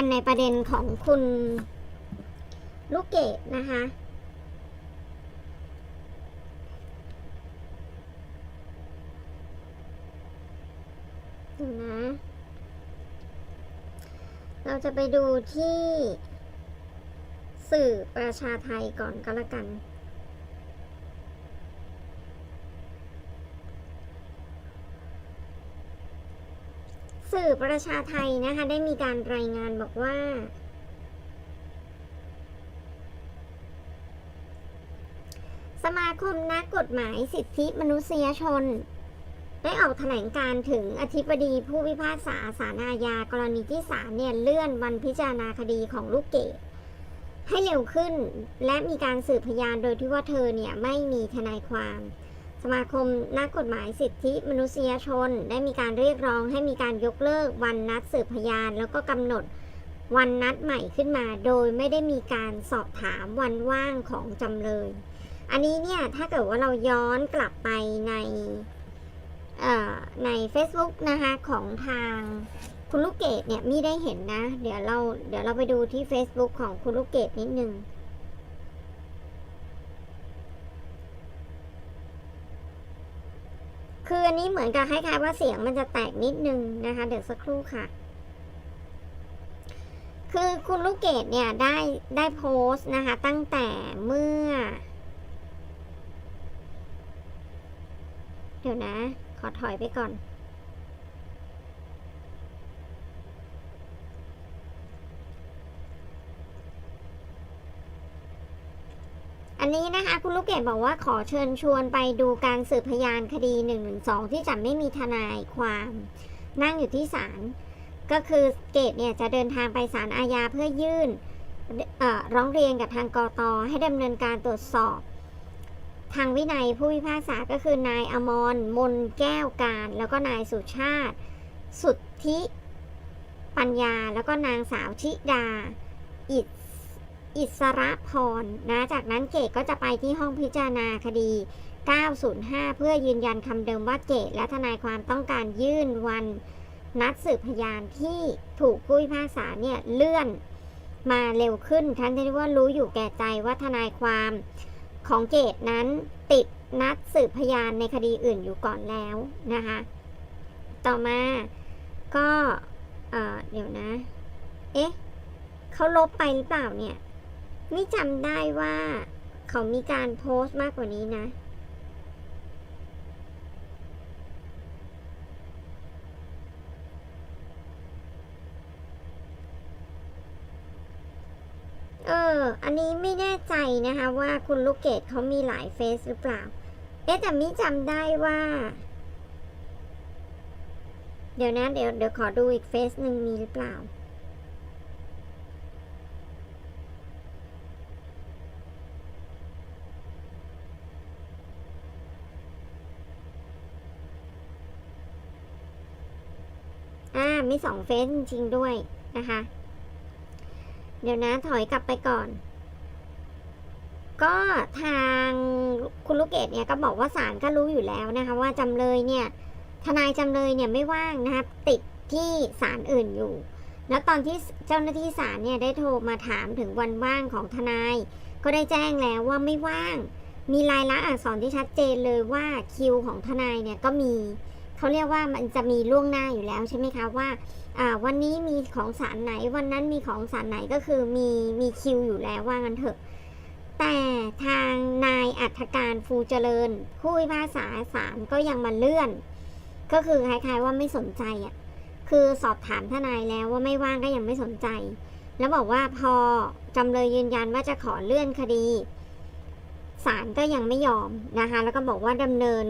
กันในประเด็นของคุณลูกเกดนะคะนะเราจะไปดูที่สื่อประชาไทยก่อนก็แล้วกัน สื่อประชาไทยนะคะ ได้มีการรายงานบอกว่า สมาคมนักกฎหมายสิทธิมนุษยชน ได้ออกแถลงการ์ถึงอธิบดีผู้พิพากษาสารอาญากรณีที่ศาลเนี่ยเลื่อนวันพิจารณาคดีของลูกเกดให้เร็วขึ้น และมีการสืบพยานโดยที่ว่าเธอเนี่ยไม่มีทนายความ สมาคมนักกฎหมายสิทธิมนุษยชน ได้มีการเรียกร้องให้มีการยกเลิกวันนัดสืบพยาน แล้วก็กำหนดวันนัดใหม่ขึ้นมา โดยไม่ได้มีการสอบถามวันว่างของจำเลย อันนี้เนี่ยถ้าเกิดว่าเราย้อนกลับไปในใน Facebook นะคะของทางคุณลูกเกดเนี่ยมีได้เห็นนะ เดี๋ยวเราเดี๋ยวเราไปดูที่ Facebook ของคุณลูกเกดนิดนึง คืออันนี้เหมือนกับคล้ายๆว่าเสียงมันจะแตกนิดนึงนะคะ เดี๋ยวสักครู่ค่ะ คือคุณลูกเกดเนี่ยได้ได้โพสต์นะคะ ตั้งแต่เมื่อ เดี๋ยวนะ ขอถอยไปก่อนันนี้นะคะคุณลูกเกดบอกว่าขอเชิญชวนไปดูการสืบพยานคดี1นึที่จะไม่มีทนายความนั่งอยู่ที่ศาลก็คือเกดเนี่ยจะเดินทางไปศาลอาญาเพื่อยื่นร้องเรียนกับทางกตให้ดำเนินการตรวจสอบ ทางวินัยผู้พิพากษาก็คือนายอมรมนแก้วการ แล้วก็นายสุชาติ สุทธิปัญญา แล้วก็นางสาวชิดา อิส อิสระพรนะจากนั้นเกดก็จะไปที่ห้องพิจารณาคดี 905 เพื่อยืนยันคำเดิมว่าเกดและทนายความต้องการยื่นวันนัดสืบพยานที่ถูกผู้พิพากษาเนี่ยเลื่อนมาเร็วขึ้น ทั้งที่ว่ารู้อยู่แก่ใจว่าทนายความของเกตนั้นติดนัดสืบพยานในคดีอื่นอยู่ก่อนแล้วนะคะ ต่อมาก็เเดี๋ยวนะ เอ๊ะเขาลบไปหรือเปล่าเนี่ย นี่จำได้ว่า เขามีการโพสต์มากกว่านี้นะ เออ อันนี้ไม่แน่ใจนะคะว่าคุณลูกเกดเขามีหลายเฟซหรือเปล่า เอ๊ะแต่มิจำได้ว่า เดี๋ยวนะ เดี๋ยวเดี๋ยวขอดูอีกเฟซหนึ่งมีหรือเปล่า สองเฟซจริงๆด้วยนะคะ เดี๋ยวนะถอยกลับไปก่อน ก็ทางคุณลูกเกดเนี่ยก็บอกว่าศาลก็รู้อยู่แล้วนะคะ ว่าจำเลยเนี่ยทนายจำเลยเนี่ยไม่ว่างนะครับติดที่ศาลอื่นอยู่ แล้วตอนที่เจ้าหน้าที่ศาลเนี่ยได้โทรมาถามถึงวันว่างของทนาย ก็ได้แจ้งแล้วว่าไม่ว่าง มีลายลักษณ์อักษรที่ชัดเจนเลยว่าคิวของทนายเนี่ยก็มี เขาเรียกว่ามันจะมีล่วงหน้าอยู่แล้วใช่ไหมคะว่าวันนี้มีของสารไหนวันนั้นมีของสารไหนก็คือมีมีคิวอยู่แล้วว่างันเถอะ แต่ทางนายอัธการฟูเจริญ ผู้พิพากษาศาลก็ยังมาเลื่อน ก็คือคล้ายๆว่าไม่สนใจอะคือสอบถามทนายแล้วว่าไม่ว่างก็ยังไม่สนใจ แล้วบอกว่าพอจำเลยยืนยันว่าจะขอเลื่อนคดีศาลก็ยังไม่ยอมนะคะ แล้วก็บอกว่าดำเนิน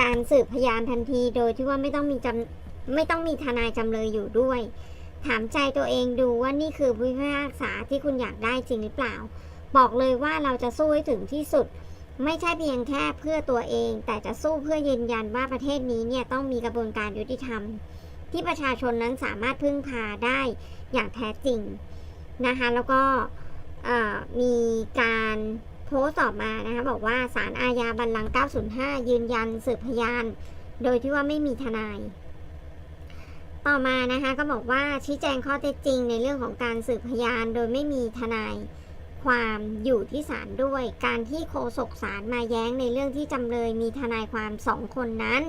การสืบพยานทันทีโดยที่ว่าไม่ต้องมีจำไม่ต้องมีทนายจำเลยอยู่ด้วย ถามใจตัวเองดูว่านี่คือผู้พิพากษาที่คุณอยากได้จริงหรือเปล่า บอกเลยว่าเราจะสู้ให้ถึงที่สุด ไม่ใช่เพียงแค่เพื่อตัวเอง แต่จะสู้เพื่อยืนยันว่าประเทศนี้เนี่ยต้องมีกระบวนการยุติธรรม ที่ประชาชนนั้นสามารถพึ่งพาได้อย่างแท้จริงนะคะแล้วก็มีการ พสต์ออมานะคะบอกว่าศาลอาญาบัลลังก์905 ยืนยันสืบพยาน โดยที่ว่าไม่มีทนาย ต่อมานะคะก็บอกว่าชี้แจงข้อเท็จจริงในเรื่องของการสืบพยาน โดยไม่มีทนายความอยู่ที่ศาลด้วย การที่โฆษกศาลมาแย้งในเรื่องที่จำเลยมีทนายความสองคนนั้น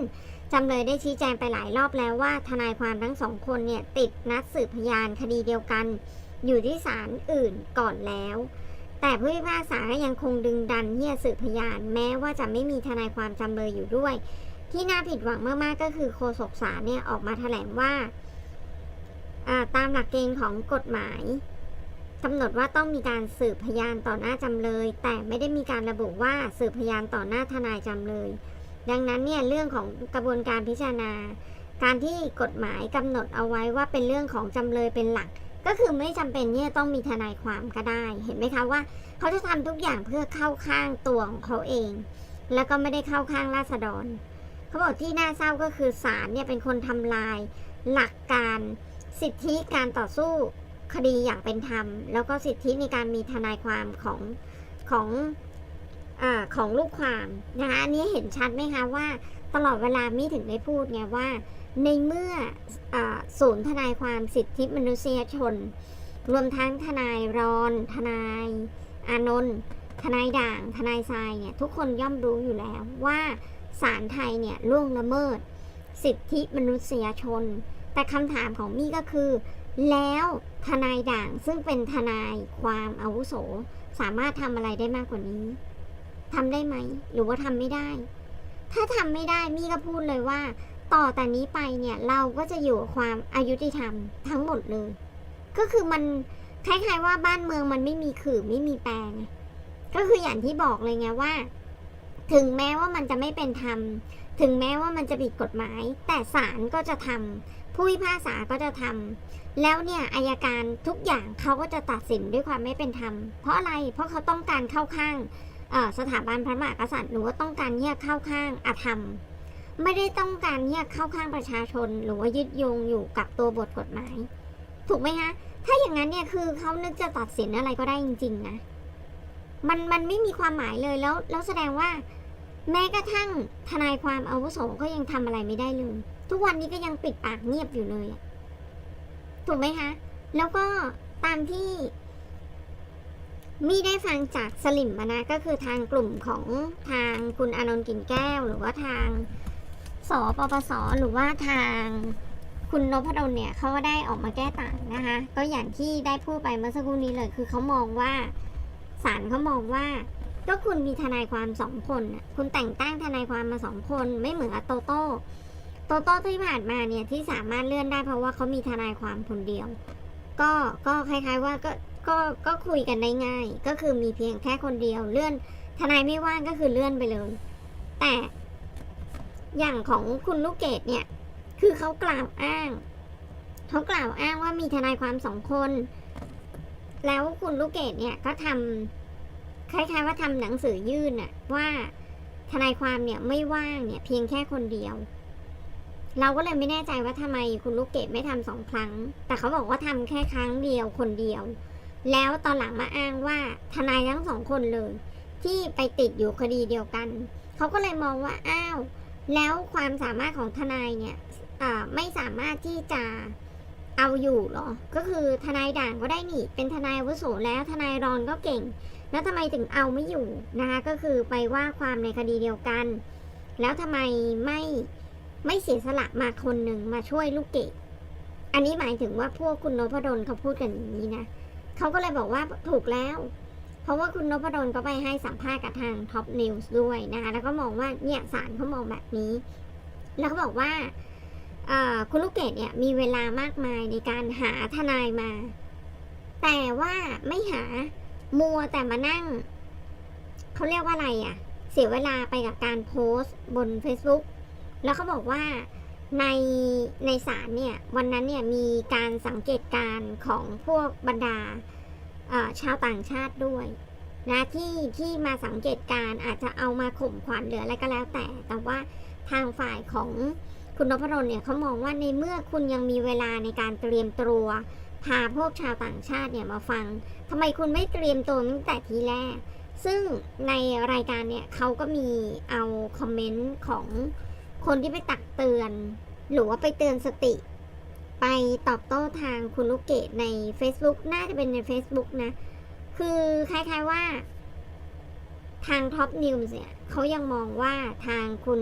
จำเลยได้ชี้แจงไปหลายรอบแล้วว่าทนายความทั้งสองคนเนี่ยติดนัดสืบพยานคดีเดียวกัน อยู่ที่ศาลอื่นก่อนแล้ว แต่ผู้พิพากษาก็ยังคงดึงดันที่จะสืบพยาน แม้ว่าจะไม่มีทนายความจำเลยอยู่ด้วย ที่น่าผิดหวังมากๆก็คือโฆษกศาลเนี่ยออกมาแถลงว่าอ่าตามหลักเกณฑ์ของกฎหมายกำหนดว่าต้องมีการสืบพยานต่อหน้าจำเลย แต่ไม่ได้มีการระบุว่าสืบพยานต่อหน้าทนายจำเลย ดังนั้นเนี่ยเรื่องของกระบวนการพิจารณา การที่กฎหมายกำหนดเอาไว้ว่าเป็นเรื่องของจำเลยเป็นหลัก ก็คือไม่จำเป็นเนี่ยต้องมีทนายความก็ได้ เห็นไหมคะว่า เขาจะทำทุกอย่างเพื่อเข้าข้างตัวของเขาเอง แล้วก็ไม่ได้เข้าข้างราษฎรเขาบอกที่น่าเศร้าก็คือศาลเนี่ยเป็นคนทำลาย หลักการสิทธิการต่อสู้คดีอย่างเป็นธรรม แล้วก็สิทธิในการมีทนายความของของอของลูกความนะคะอันนี้เห็นชัดไหมคะว่า ตลอดเวลามีถึงได้พูดไงว่า ในเมื่ออศูนย์ทนายความสิทธิมนุษยชน รวมทั้งทนายรอนทนายอานนท์ทนายด่าง ทนายทรายเนี่ยทุกคนย่อมรู้อยู่แล้วว่าศาลไทยเนี่ยล่วงละเมิด สิทธิมนุษยชน แต่คำถามของมี่ก็คือ แล้วทนายด่างซึ่งเป็นทนายความอาวุโส สามารถทำอะไรได้มากกว่านี้ทำได้ไหม หรือว่าทำไม่ได้ ถ้าทำไม่ได้มี่ก็พูดเลยว่า ต่อแต่นี้ไปเนี่ยเราก็จะอยู่กับความอายุติธรรมทั้งหมดเลย ก็คือมันคล้ายๆว่าบ้านเมืองมันไม่มีขื่อไม่มีแปรไงก็คืออย่างที่บอกเลยไงว่า ถึงแม้ว่ามันจะไม่เป็นธรรมถึงแม้ว่ามันจะผิดกฎหมาย แต่ศาลก็จะทำผู้พิพากษาก็จะทำแล้วเนี่ยอายการทุกอย่างเขาก็จะตัดสินด้วยความไม่เป็นธรรม เพราะอะไรเพราะเขาต้องการเข้าข้าง สถาบันพระมหากษัตริย์หรือว่าต้องการที่จะเข้าข้างอธรรม ไม่ได้ต้องการที่จะเข้าข้างประชาชน หรือว่ายึดโยงอยู่กับตัวบทกฎหมาย ถูกไหมคะถ้าอย่างนั้นเนี่ยคือเขานึกจะตัดสินอะไรก็ได้จริง ๆ นะ มันมันไม่มีความหมายเลยแล้วแล้วแสดงว่า แม้กระทั่งทนายความอาวุโสก็ยังทำอะไรไม่ได้เลยทุกวันนี้ก็ยังปิดปากเงียบอยู่เลยถูกไหมคะ แล้วก็ตามที่ มีได้ฟังจากสลิมมานะก็คือทางกลุ่มของทางคุณอนนท์กินแก้ว หรือว่าทางสปปสหรือว่าทางคุณนพดลเนี่ยเขาก็ได้ออกมาแก้ต่างนะคะ ก็อย่างที่ได้พูดไปเมื่อสักครู่นี้เลยคือเขามองว่าศาลเขามองว่าก็คุณมีทนายความสองคนคุณแต่งตั้งทนายความมาสองคนไม่เหมือนโตโต้โตโต้ที่ผ่านมาเนี่ยที่สามารถเลื่อนได้เพราะว่าเขามีทนายความคนเดียว ก็ก็คล้ายๆว่าก็ ก็ก็คุยกันได้ง่าย ก็คือมีเพียงแค่คนเดียวเลื่อน ทนายไม่ว่างก็คือเลื่อนไปเลย แต่อย่างของคุณลูกเกดเนี่ย คือเขากล่าวอ้างเขากล่าวอ้างว่ามีทนายความสองคน แล้วคุณลูกเกดเนี่ยก็ทำคล้ายๆว่าทำหนังสือยื่นอะว่าทนายความเนี่ยไม่ว่างเนี่ยเพียงแค่คนเดียว เราก็เลยไม่แน่ใจว่าทำไมคุณลูกเกดไม่ทำสองครั้ง แต่เขาบอกว่าทำแค่ครั้งเดียวคนเดียว แล้วตอนหลังมาอ้างว่าทนายทั้งสองคนเลย ที่ไปติดอยู่คดีเดียวกัน เขาก็เลยมองว่าอ้าว แล้วความสามารถของทนายเนี่ยไม่สามารถที่จะเอาอยู่หรอ ก็คือทนายด่างก็ได้นี่ เป็นทนายวุโสแล้วทนายรอนก็เก่ง แล้วทำไมถึงเอาไม่อยู่นะคะก็คือไปว่าความในคดีเดียวกัน แล้วทำไมไม่ไม่เสียสละมาคนหนึ่งมาช่วยลูกเกดอันนี้หมายถึงว่าพวกคุณนพดลเขาพูดกันอย่างนี้นะ เขาก็เลยบอกว่าถูกแล้ว เพราะว่าคุณนพดลก็ไปให้สัมภาษณ์กับทางท็อปนิวส์ด้วยนะคะ แล้วก็มองว่าเนี่ยสารเขามองแบบนี้ แล้วเขาบอกว่าคุณลูกเกดเนี่ยมีเวลามากมายในการหาทนายมา แต่ว่าไม่หามัวแต่มานั่ง เขาเรียกว่าอะไรอะ่ะ เสียเวลาไปกับการโพสต์บน Facebook แล้วเขาบอกว่า ในในศาลเนี่ยวันนั้นเนี่ยมีการสังเกตการของพวกบรรดาชาวต่างชาติด้วยนะที่ที่มาสังเกตการอาจจะเอามาข่มขวัญหรืออะไรก็แล้วแต่ แต่ว่าทางฝ่ายของคุณนพดลเนี่ยเขามองว่าในเมื่อคุณยังมีเวลาในการเตรียมตัวพาพวกชาวต่างชาติเนี่ยมาฟังทำไมคุณไม่เตรียมตัวตั้งแต่ทีแรก ซึ่งในรายการเนี่ยเขาก็มีเอาคอมเมนต์ของ คนที่ไปตักเตือน หรือว่าไปเตือนสติ ไปตอบโต้ทางคุณลูกเกดใน Facebook น่าจะเป็นใน Facebook นะ คือคล้ายๆว่า ทางท็อปนิวส์เนี่ยเขายังมองว่าทางคุณ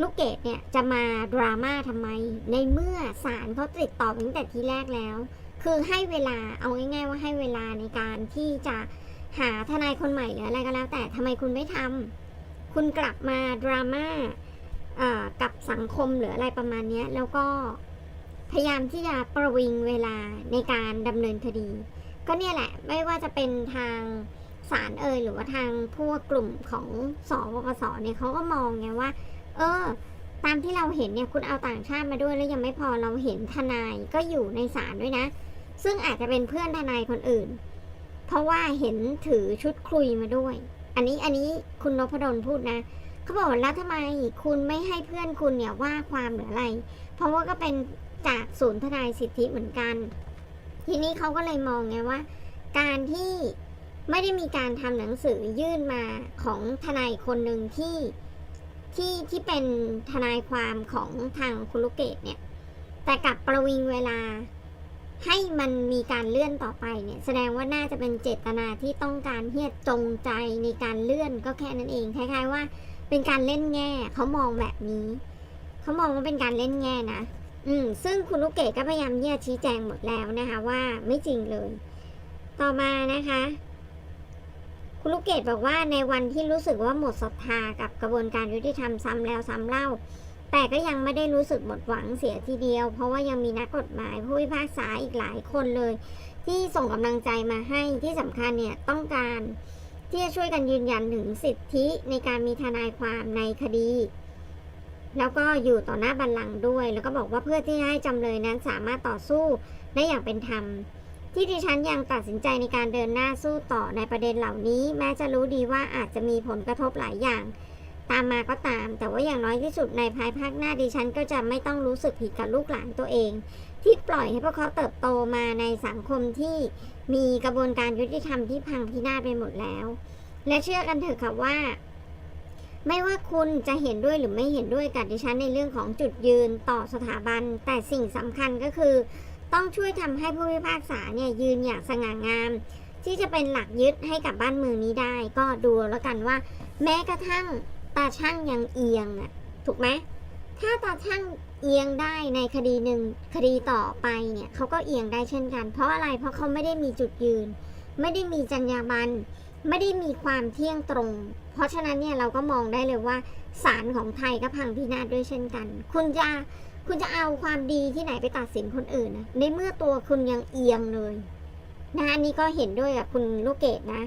ลูกเกดเนี่ยจะมาดราม่าทำไม ในเมื่อศาลเขาติดต่อตั้งแต่ทีแรกแล้ว คือให้เวลาเอาง่าย ๆ ว่าให้เวลาในการที่จะหาทนายคนใหม่หรืออะไรก็แล้ว แต่ทำไมคุณไม่ทำคุณกลับมาดราม่า กับสังคมหรืออะไรประมาณนี้แล้วก็พยายามที่จะประวิงเวลาในการดำเนินคดี ก็เนี่ยแหละไม่ว่าจะเป็นทางศาลเอ่ยหรือว่าทางพวกกลุ่มของสวกสเนี่ยเขาก็มองไงว่า เออ ตามที่เราเห็นเนี่ยคุณเอาต่างชาติมาด้วยแล้วยังไม่พอเราเห็นทนายก็อยู่ในศาลด้วยนะ ซึ่งอาจจะเป็นเพื่อนทนายคนอื่น เพราะว่าเห็นถือชุดคลุยมาด้วย อันนี้อันนี้คุณนพดลพูดนะ เขาบอกแล้วทำไมคุณไม่ให้เพื่อนคุณเนี่ยว่าความหรืออะไร เพราะว่าก็เป็นจากศูนย์ทนายสิทธิเหมือนกัน ทีนี้เขาก็เลยมองไงว่า การที่ไม่ได้มีการทำหนังสือยื่นมาของทนายคนหนึ่งที่ที่ที่เป็นทนายความของทางคุณลูกเกดเนี่ย แต่กลับประวิงเวลาให้มันมีการเลื่อนต่อไปเนี่ย แสดงว่าน่าจะเป็นเจตนาที่ต้องการที่จะจงใจในการเลื่อนก็แค่นั้นเองคล้ายๆว่า เป็นการเล่นแง่เขามองแบบนี้เขามองว่าเป็นการเล่นแง่นะอืม ซึ่งคุณลูกเกดก็พยายามที่จะชี้แจงหมดแล้วนะคะ ว่าไม่จริงเลย ต่อมานะคะ คุณลูกเกดบอกว่าในวันที่รู้สึกว่าหมดศรัทธากับกระบวนการยุติธรรมซ้ำแล้วซ้ำเล่า แต่ก็ยังไม่ได้รู้สึกหมดหวังเสียทีเดียว เพราะว่ายังมีนักกฎหมายผู้พิพากษาอีกหลายคนเลย ที่ส่งกำลังใจมาให้ที่สำคัญเนี่ยต้องการ ที่จะช่วยกันยืนยันถึงสิทธิในการมีทนายความในคดี แล้วก็อยู่ต่อหน้าบัลลังก์ด้วย แล้วก็บอกว่าเพื่อที่ให้จำเลยนั้นสามารถต่อสู้ได้อย่างเป็นธรรม ที่ดิฉันยังตัดสินใจในการเดินหน้าสู้ต่อในประเด็นเหล่านี้ แม้จะรู้ดีว่าอาจจะมีผลกระทบหลายอย่าง ตามมาก็ตาม แต่ว่าอย่างน้อยที่สุดในภายภาคหน้าดิฉันก็จะไม่ต้องรู้สึกผิดกับลูกหลานตัวเอง ที่ปล่อยให้พวกเขาเติบโตมาในสังคมที่ มีกระบวนการยุติธรรมที่พังพินาศไปหมดแล้ว และเชื่อกันเถอะค่ะว่า ไม่ว่าคุณจะเห็นด้วยหรือไม่เห็นด้วยกับดิฉันในเรื่องของจุดยืนต่อสถาบัน แต่สิ่งสำคัญก็คือ ต้องช่วยทำให้ผู้พิพากษาเนี่ยยืนอย่างสง่างาม ที่จะเป็นหลักยึดให้กับบ้านเมืองนี้ได้ ก็ดูแล้วกันว่า แม้กระทั่งตาช่างยังเอียงอะถูกไหม ถ้าตาช่างเอียงได้ในคดีหนึ่งคดีต่อไปเนี่ยเขาก็เอียงได้เช่นกัน เพราะอะไรเพราะเขาไม่ได้มีจุดยืน ไม่ได้มีจรรยาบรรณไม่ได้มีความเที่ยงตรง เพราะฉะนั้นเนี่ยเราก็มองได้เลยว่าศาลของไทยก็พังพินาศด้วยเช่นกัน คุณจะคุณจะเอาความดีที่ไหนไปตัดสินคนอื่นนะในเมื่อตัวคุณยังเอียงเลยนะอันนี้ก็เห็นด้วยกับคุณลูกเกดนะ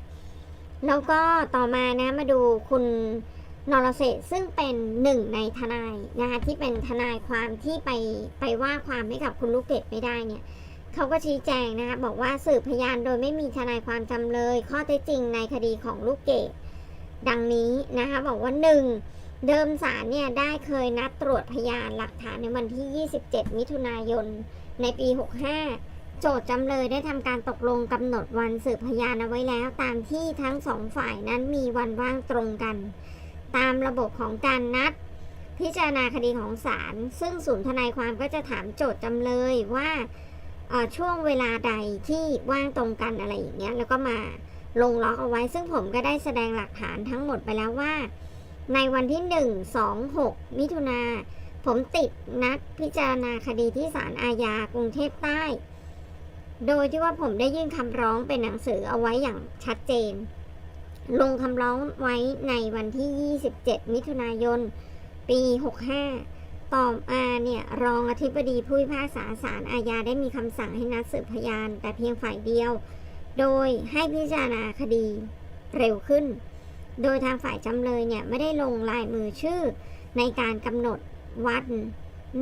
แล้วก็ต่อมานะมาดูคุณ นรเศษซึ่งเป็นหนึ่งในทนายนะคะที่เป็นทนายความที่ไปไปว่าความให้กับคุณลูกเกดไม่ได้เนี่ยเขาก็ชี้แจงนะคะบอกว่าสืบพยานโดยไม่มีทนายความจำเลย ข้อเท็จจริงในคดีของลูกเกดดังนี้นะคะบอกว่าหนึ่งเดิมศาลเนี่ยได้เคยนัดตรวจพยานหลักฐานในวันที่ 27 มิถุนายน ในปี 65 โจทย์จำเลยได้ทำการตกลงกำหนดวันสืบพยานเอาไว้แล้ว ตามที่ทั้งสองฝ่ายนั้นมีวันว่างตรงกัน ตามระบบของการนัด พิจารณาคดีของศาลซึ่งศูนย์ทนายความก็จะถามโจทย์จำเลยว่าช่วงเวลาใดที่ว่างตรงกันอะไรอย่างเงี้ยแล้วก็มาลงล็อกเอาไว้ ซึ่งผมก็ได้แสดงหลักฐานทั้งหมดไปแล้วว่า ในวันที่ 1 2 6 มิถุนาผมติดนัดพิจารณาคดีที่ศาลอาญากรุงเทพใต้ โดยที่ว่าผมได้ยื่นคำร้องเป็นหนังสือเอาไว้อย่างชัดเจน ลงคำร้องไว้ในวันที่ 27 มิถุนายน ปี 65 ต่อมาเนี่ยรองอธิบดีผู้พิพากษาศาลอาญาได้มีคำสั่งให้นัดสืบพยาน แต่เพียงฝ่ายเดียว โดยให้พิจารณาคดีเร็วขึ้น โดยทางฝ่ายจำเลยเนี่ยไม่ได้ลงลายมือชื่อ ในการกำหนดวัน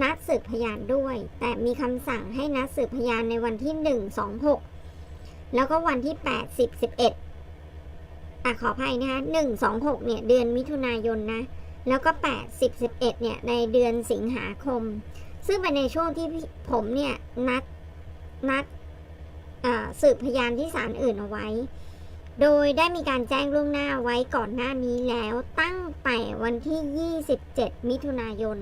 นัดสืบพยานด้วย แต่มีคำสั่งให้นัดสืบพยานในวันที่ 1 2 6 แล้วก็วันที่ 8 10 11 อะขออภัยนะคะ1 2 6เนี่ยเดือนมิถุนายนนะ แล้วก็8 10 11เอ็ดเนี่ยในเดือนสิงหาคม ซึ่งเป็นในช่วงที่พี่ผมเนี่ยนัดนัดสืบพยานที่ศาลอื่นเอาไว้ โดยได้มีการแจ้งล่วงหน้าไว้ก่อนหน้านี้แล้วตั้งแต่วันที่ 27 มิถุนายน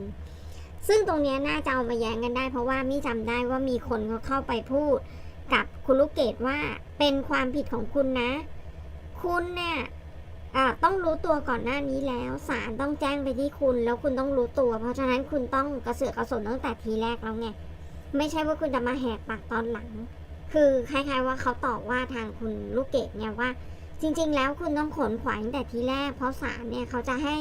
ซึ่งตรงนี้น่าจะเอามาแย้งกันได้ เพราะว่ามี่จำได้ว่ามีคนเขาเข้าไปพูด กับคุณลูกเกดว่าเป็นความผิดของคุณนะ คุณเนี่ยต้องรู้ตัวก่อนหน้านี้แล้วศาลต้องแจ้งไปที่คุณ แล้วคุณต้องรู้ตัว เพราะฉะนั้นคุณต้องกระเสือกกระสนตั้งแต่ทีแรกแล้วไงไม่ใช่ว่าคุณจะมาแหกปากตอนหลัง คือคล้ายๆว่าเขาตอบว่าทางคุณลูกเกดเนี่ยว่า จริง ๆ แล้วคุณต้องขนขวายตั้งแต่ทีแรก เพราะศาลเนี่ยเขาจะให้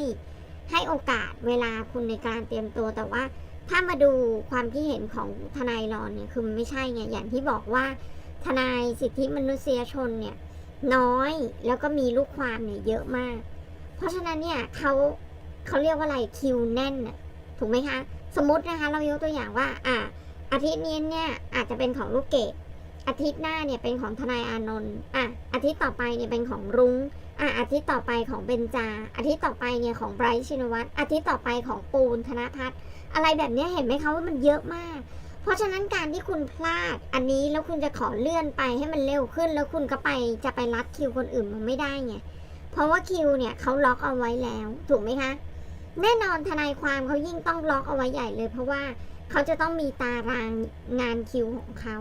ให้โอกาสเวลาคุณในการเตรียมตัวแต่ว่า ถ้ามาดูความคิดเห็นของทนายรอนเนี่ยคือไม่ใช่ไงอย่างที่บอกว่าทนายสิทธิมนุษยชนเนี่ย น้อยแล้วก็มีลูกความเนี่ยเยอะมาก เพราะฉะนั้นเนี่ยเขาเขาเรียกว่าอะไรคิวแน่นน่ะถูกไหมคะ สมมตินะคะ เรายกตัวอย่างว่า อ่า อาทิตย์นี้เนี่ยอาจจะเป็นของลูกเกดอาทิตย์หน้าเนี่ยเป็นของทนายอานนท์อะอาทิตย์ต่อไปเนี่ยเป็นของรุง้งอะอาทิตย์ต่อไปของเบนจา อาทิตย์ต่อไปเนี่ยของไบรท์ชินวัตรอาทิตย์ต่อไปของปูนธนพัฒน์อะไรแบบนี้เห็นไหมคะว่ามันเยอะมาก ราะฉะนั้นการที่คุณพลาดอันนี้แล้วคุณจะขอเลื่อนไปให้มันเร็วขึ้น แล้วคุณก็ไปจะไปรัดคิวคนอื่นมันไม่ได้ไงเพราะว่าคิวเนี่ยเขาล็อกเอาไว้แล้ว ถูกไหมคะ แน่นอนทนายความเขายิ่งต้องล็อกเอาไว้ใหญ่เลย เพราะว่าเขาจะต้องมีตารางงานคิวของเขา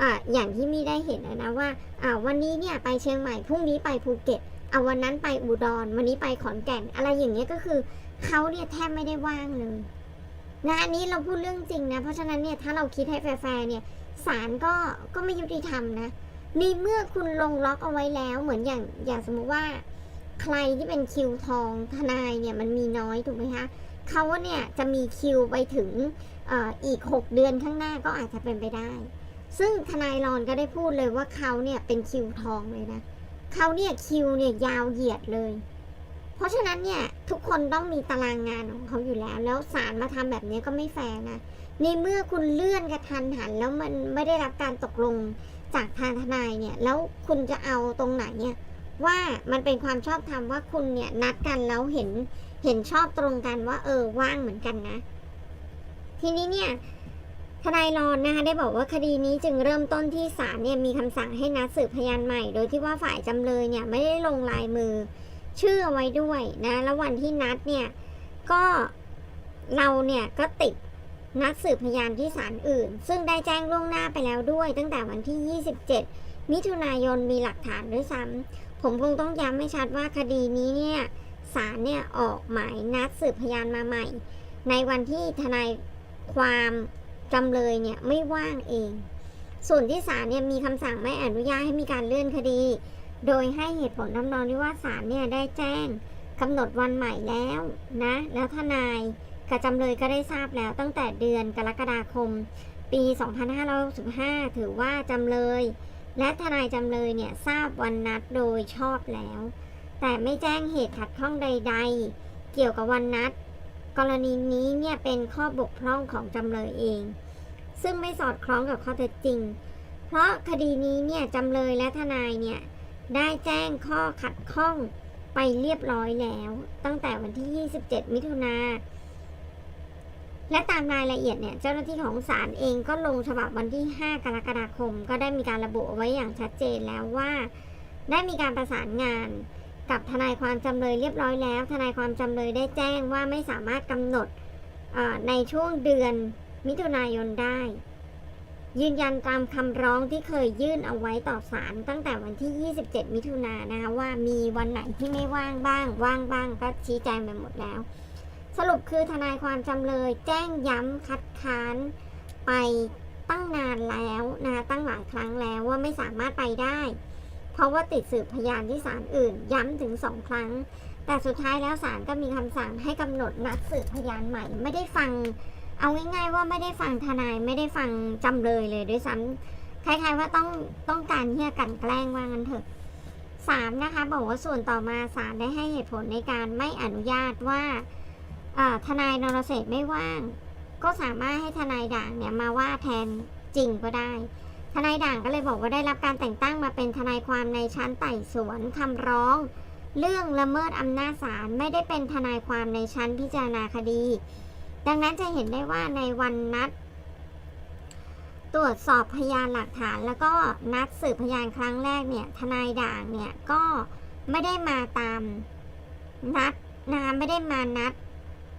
อ่าอย่างที่มีได้เห็นนะว่าอ่าวันนี้เนี่ยไปเชียงใหม่พรุ่งนี้ไปภูเก็ตเอาวันนั้นไปอุดรวันนี้ไปขอนแก่น อะไรอย่างเงี้ยก็คือเขาเนี่ยแทบไม่ได้ว่างเลย นะอันนี้เราพูดเรื่องจริงนะ เพราะฉะนั้นเนี่ยถ้าเราคิดให้แฟร์เนี่ยศาลก็ก็ไม่ยุติธรรมนะในเมื่อคุณลงล็อกเอาไว้แล้วเหมือนอย่างอย่างสมมุติว่า ใครที่เป็นคิวทองทนายเนี่ยมันมีน้อยถูกไหมคะเขาเนี่ยจะมีคิวไปถึงอออีก 6 เดือนข้างหน้าก็อาจจะเป็นไปได้ ซึ่งทนายรอนก็ได้พูดเลยว่าเขาเนี่ยเป็นคิวทองเลยนะเขาเนี่ยคิวเนี่ยยาวเหยียดเลย เพราะฉะนั้นเนี่ยทุกคนต้องมีตารางงานของเขาอยู่แล้ว แล้วศาลมาทำแบบนี้ก็ไม่แฟร์นะในเมื่อคุณเลื่อนกระทันหัน แล้วมันไม่ได้รับการตกลงจากทางทนายเนี่ยแล้วคุณจะเอาตรงไหนเนี่ยว่ามันเป็นความชอบธรรมว่าคุณเนี่ยนัดกันแล้วเห็นเห็นชอบตรงกันว่า เออว่างเหมือนกันนะ ทีนี้เนี่ยทนายรอนนะคะได้บอกว่าคดีนี้จึงเริ่มต้นที่ศาลเนี่ยมีคำสั่งให้นัดสืบพยานใหม่ โดยที่ว่าฝ่ายจำเลยเนี่ยไม่ได้ลงลายมือ ชื่อเอาไว้ด้วยนะ แล้ววันที่นัดเนี่ยก็เราเนี่ยก็ติดนัดสืบพยานที่ศาลอื่น ซึ่งได้แจ้งล่วงหน้าไปแล้วด้วย ตั้งแต่วันที่ 27 มิถุนายนมีหลักฐานด้วยซ้ำผมคงต้องย้ำให้ชัดว่าคดีนี้เนี่ยศาลเนี่ยออกหมายนัดสืบพยานมาใหม่ ในวันที่ทนายความจำเลยเนี่ยไม่ว่างเอง ส่วนที่ศาลเนี่ยมีคำสั่งไม่อนุญาตให้มีการเลื่อนคดี โดยให้เหตุผลทำนองที่ว่าศาลเนี่ยได้แจ้งกำหนดวันใหม่แล้วนะ แล้วทนายกับจำเลยก็ได้ทราบแล้วตั้งแต่เดือนกรกฎาคม ปี 2565 ถือว่าจำเลย และทนายจำเลยเนี่ยทราบวันนัดโดยชอบแล้ว แต่ไม่แจ้งเหตุขัดข้องใด ๆ เกี่ยวกับวันนัด กรณีนี้เนี่ยเป็นข้อบกพร่องของจำเลยเอง ซึ่งไม่สอดคล้องกับข้อเท็จจริง เพราะคดีนี้เนี่ยจำเลยและทนายเนี่ย ได้แจ้งข้อขัดข้องไปเรียบร้อยแล้ว ตั้งแต่วันที่ 27 มิถุนาและตามรายละเอียดเนี่ยเจ้าหน้าที่ของศาลเองก็ลงฉบับวันที่ 5 กรกฎาคม ก็ได้มีการระบุไว้อย่างชัดเจนแล้วว่า ได้มีการประสานงานกับทนายความจำเลยเรียบร้อยแล้ว ทนายความจำเลยได้แจ้งว่าไม่สามารถกำหนดในช่วงเดือนมิถุนายนได้ ยืนยันตามคำร้องที่เคยยื่นเอาไว้ต่อศาลตั้งแต่วันที่ 27 มิถุนายนนะคะว่ามีวันไหนที่ไม่ว่างบ้าง ว่างบ้างก็ชี้แจงไปหมดแล้ว สรุปคือทนายความจำเลย แจ้งย้ำคัดค้านไปตั้งนานแล้วนะคะตั้งหลายครั้งแล้วว่าไม่สามารถไปได้ เพราะว่าติดสืบพยานที่ศาลอื่น ย้ำถึงสองครั้ง แต่สุดท้ายแล้วศาลก็มีคำสั่งให้กำหนดนัดสืบพยานใหม่ ไม่ได้ฟัง เอาง่ายๆว่าไม่ได้ฟังทนายไม่ได้ฟังจำเลยเลยด้วยซ้ำคล้ายๆว่าต้องต้องการที่จะกลันแกล้งว่างั้นเถอะสามนะคะบอกว่าส่วนต่อมาศาลได้ให้เหตุผลในการไม่อนุญาตว่าทนายนรเศรษฐไม่ว่าง ก็สามารถให้ทนายด่างเนี่ยมาว่าแทนจริงก็ได้ ทนายด่างก็เลยบอกว่าได้รับการแต่งตั้งมาเป็นทนายความในชั้นไต่สวนคำร้อง เรื่องละเมิดอำนาจศาลไม่ได้เป็นทนายความในชั้นพิจารณาคดี ดังนั้นจะเห็นได้ว่าในวันนัด ตรวจสอบพยานหลักฐาน แล้วก็นัดสืบพยานครั้งแรกเนี่ยทนายด่างเนี่ยก็ไม่ได้มาตามนัดนะคะไม่ได้มานัด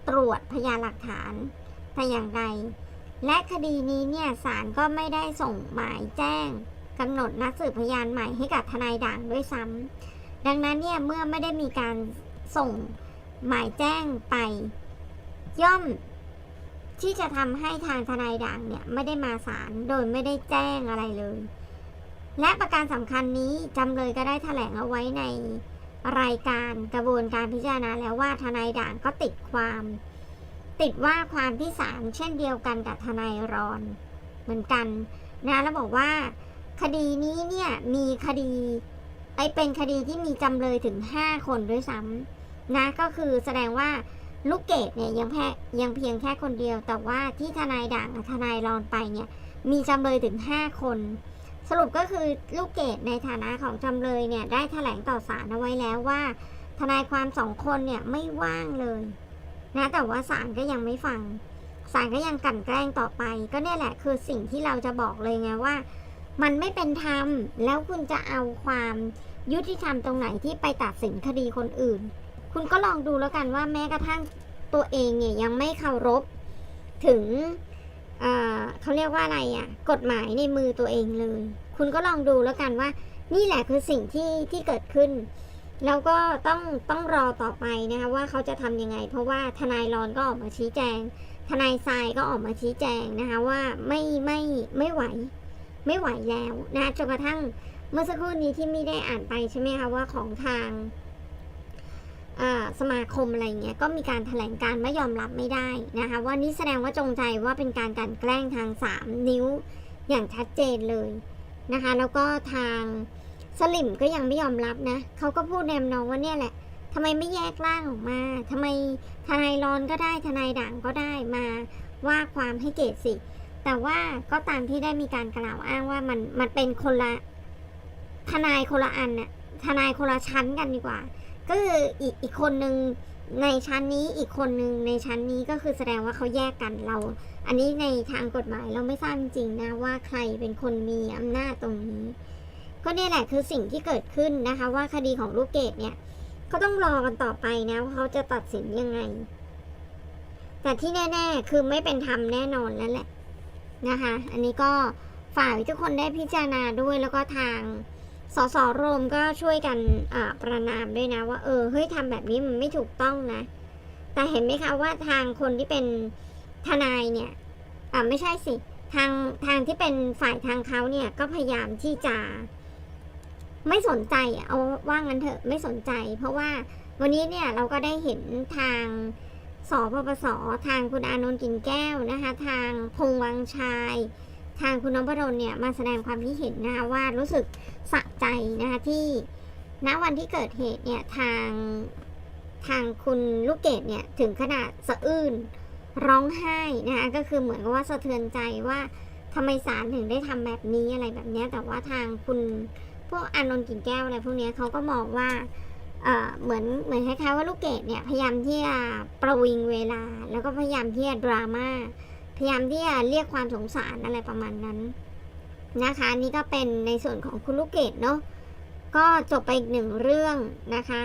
ตรวจพยานหลักฐานแต่อย่างใดและคดีนี้เนี่ยศาลก็ไม่ได้ส่งหมายแจ้งกำหนดนัดสืบพยานใหม่ให้กับทนายด่างด้วยซ้ำดังนั้นเนี่ยเมื่อไม่ได้มีการส่งหมายแจ้งไป ย่อม ที่จะทำให้ทางทนายด่างเนี่ยไม่ได้มาศาลโดยไม่ได้แจ้งอะไรเลย และประการสำคัญนี้จำเลยก็ได้แถลงเอาไว้ในรายการกระบวนการพิจารณาแล้วว่าทนายด่างก็ติดความ ติดว่าความที่ศาลเช่นเดียวกันกับทนายรอน เหมือนกันนะแล้วบอกว่า คดีนี้เนี่ยมีคดีไอเป็นคดีที่มีจำเลยถึง 5 คนด้วยซ้ำนะก็คือแสดงว่า ลูกเกดเนี่ยยังแพ้ยังเพียงแค่คนเดียว แต่ว่าที่ทนายด่างทนายรอนไปเนี่ยมีจำเลยถึง 5 คน สรุปก็คือลูกเกดในฐานะของจำเลยเนี่ยได้แถลงต่อศาลเอาไว้แล้วว่า ทนายความสองคนเนี่ยไม่ว่างเลยนะแต่ว่าศาลก็ยังไม่ฟังศาลก็ยังกลั่นแกล้งต่อไป ก็เนี่ยแหละคือสิ่งที่เราจะบอกเลยไงว่า มันไม่เป็นธรรมแล้วคุณจะเอาความยุติธรรมตรงไหนที่ไปตัดสินคดีคนอื่น คุณก็ลองดูแล้วกันว่าแม้กระทั่งตัวเองเนี่ยยังไม่เคารพถึงเเขาเรียกว่าอะไรอะ่ะ กฎหมายในมือตัวเองเลย คุณก็ลองดูแล้วกันว่า นี่แหละคือสิ่งที่ที่เกิดขึ้น แล้วก็ต้องต้องรอต่อไปนะคะว่าเขาจะทำยังไง เพราะว่าทนายรอนก็ออกมาชี้แจง ทนายทรายก็ออกมาชี้แจงนะคะว่าไม่ไม่ไม่ไหว ไม่ไหวแล้วนะจนกระทั่งเมื่อสักครู่นี้ที่ไม่ได้อ่านไปใช่ไหมคะว่าของทาง สมาคมอะไรเงี้ยก็มีการแถลงการไม่ยอมรับไม่ได้นะคะว่านี่แสดงว่าจงใจว่าเป็นการกลันแกล้งทางสามนิ้วอย่างชัดเจนเลยนะคะแล้วก็ทางสลิมก็ยังไม่ยอมรับนะเขาก็พูดแนมน้องว่าเนี่ยแหละทำไมไม่แยกร่างออกมาทำไมทนายรอนก็ได้ทนายด่างก็ได้มาว่าความให้เกตสิ แต่ว่าก็ตามที่ได้มีการกล่าวอ้างว่ามันมันเป็นคนละทนายคนละอันน่ะทนายคนละชั้นกันดีกว่า ก็คืออีกอีกคนหนึ่งในชั้นนี้อีกคนหนึ่งในชั้นนี้ก็คือแสดงว่าเขาแยกกันเรา อันนี้ในทางกฎหมายเราไม่ทราบจริงนะว่าใครเป็นคนมีอำนาจตรงนี้ ก็เนี่ยแหละคือสิ่งที่เกิดขึ้นนะคะ ว่าคดีของลูกเกดเนี่ยก็ต้องรอกันต่อไปนะว่าเขาจะตัดสินยังไง แต่ที่แน่ ๆ คือไม่เป็นธรรมแน่นอนแล้วแหละนะคะ อันนี้ก็ฝากทุกคนได้พิจารณาด้วยแล้วก็ทาง สสโรมก็ช่วยกันประนามด้วยนะว่าเออเฮ้ยทำแบบนี้มันไม่ถูกต้องนะ แต่เห็นไหมคะว่าทางคนที่เป็นทนายเนี่ยอ่าไม่ใช่สิทางทางที่เป็นฝ่ายทางเขาเนี่ยก็พยายามที่จะ ไม่สนใจเอาว่างั้นเถอะไม่สนใจ เพราะว่าวันนี้เนี่ยเราก็ได้เห็นทางสปปสทางคุณอานนท์กิ่งแก้วนะคะ ทางพงวังชาย ทางคุณนพดลเนี่ยมาแสดงความคิดเห็นนะคะว่ารู้สึกสะใจนะคะที่ณวันที่เกิดเหตุเนี่ยทางทางคุณลูกเกดเนี่ยถึงขนาดสะอื้นร้องไห้นะคะก็คือเหมือนกับว่าสะเทือนใจว่าทำไมศาลถึงได้ทำแบบนี้อะไรแบบนี้แต่ว่าทางคุณพวกอานนท์กิ่งแก้วอะไรพวกนี้เขาก็มองว่าเออเหมือนเหมือนคล้ายๆว่าลูกเกดเนี่ยพยายามที่จะประวิงเวลา แล้วก็พยายามที่จะดราม่า พยายามที่จะเรียกความสงสารอะไรประมาณนั้นนะคะนี่ก็เป็นในส่วนของคุณลูกเกดเนาะก็จบไปอีกหนึ่งเรื่องนะคะ